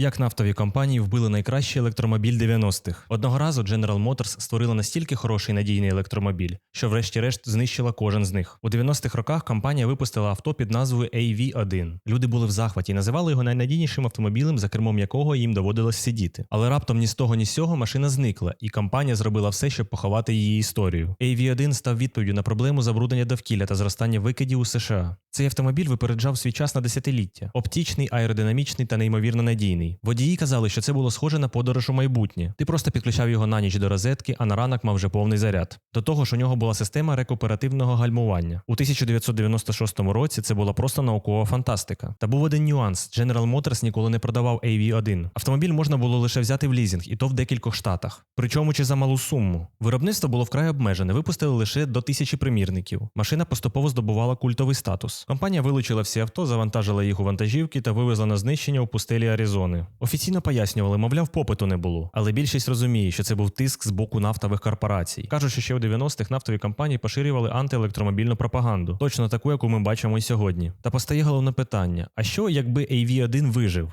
Як нафтові компанії вбили найкращий електромобіль 90-х. Одного разу General Motors створила настільки хороший надійний електромобіль, що врешті-решт знищила кожен з них. У 90-х роках компанія випустила авто під назвою AV1. Люди були в захваті і називали його найнадійнішим автомобілем, за кермом якого їм доводилось сидіти. Але раптом ні з того, ні з сього машина зникла, і компанія зробила все, щоб поховати її історію. AV1 став відповіддю на проблему забруднення довкілля та зростання викидів у США. Цей автомобіль випереджав свій час на десятиліття. Оптічний, аеродинамічний та неймовірно надійний. Водії казали, що це було схоже на подорож у майбутнє. Ти просто підключав його на ніч до розетки, а на ранок мав вже повний заряд. До того ж, у нього була система рекуперативного гальмування. У 1996 році це була просто наукова фантастика. Та був один нюанс: General Motors ніколи не продавав AV1. Автомобіль можна було лише взяти в лізинг, і то в декількох штатах. Причому чи за малу суму. Виробництво було вкрай обмежене, випустили лише до тисячі примірників. Машина поступово здобувала культовий статус. Компанія вилучила всі авто, завантажила їх у вантажівки та вивезла на знищення у пустелі Аризони. Офіційно пояснювали, мовляв, попиту не було. Але більшість розуміє, що це був тиск з боку нафтових корпорацій. Кажуть, що ще у 90-х нафтові компанії поширювали антиелектромобільну пропаганду, точно таку, яку ми бачимо і сьогодні. Та постає головне питання: а що, якби AV1 вижив?